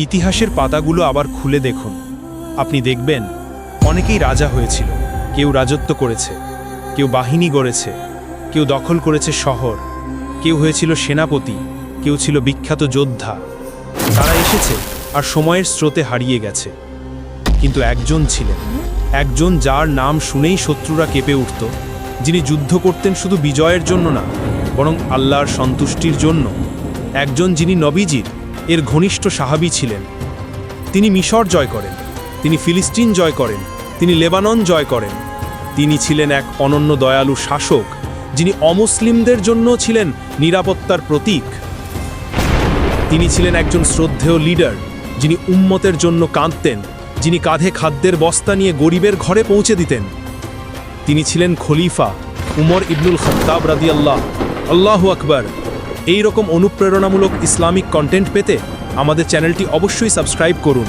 ইতিহাসের পাতাগুলো আবার খুলে দেখুন। আপনি দেখবেন, অনেকেই রাজা হয়েছিল। কেউ রাজত্ব করেছে, কেউ বাহিনী গড়েছে, কেউ দখল করেছে শহর, কেউ হয়েছিল সেনাপতি, কেউ ছিল বিখ্যাত যোদ্ধা। তারা এসেছে আর সময়ের স্রোতে হারিয়ে গেছে। কিন্তু একজন ছিলেন, একজন যার নাম শুনেই শত্রুরা কেঁপে উঠত, যিনি যুদ্ধ করতেন শুধু বিজয়ের জন্য না, বরং আল্লাহর সন্তুষ্টির জন্য। একজন যিনি নবীজির এর ঘনিষ্ঠ সাহাবী ছিলেন। তিনি মিশর জয় করেন, তিনি ফিলিস্তিন জয় করেন, তিনি লেবানন জয় করেন। তিনি ছিলেন এক অনন্য দয়ালু শাসক, যিনি অমুসলিমদের জন্য ছিলেন নিরাপত্তার প্রতীক। তিনি ছিলেন একজন শ্রদ্ধেয় লিডার, যিনি উম্মতের জন্য কাঁদতেন, যিনি কাঁধে খাদ্যের বস্তা নিয়ে গরিবের ঘরে পৌঁছে দিতেন। তিনি ছিলেন খলিফা উমর ইবনুল খত্তাব রাদিয়াল্লাহ, আল্লাহু আকবার। এই রকম অনুপ্রেরণামূলক ইসলামিক কন্টেন্ট পেতে আমাদের চ্যানেলটি অবশ্যই সাবস্ক্রাইব করুন।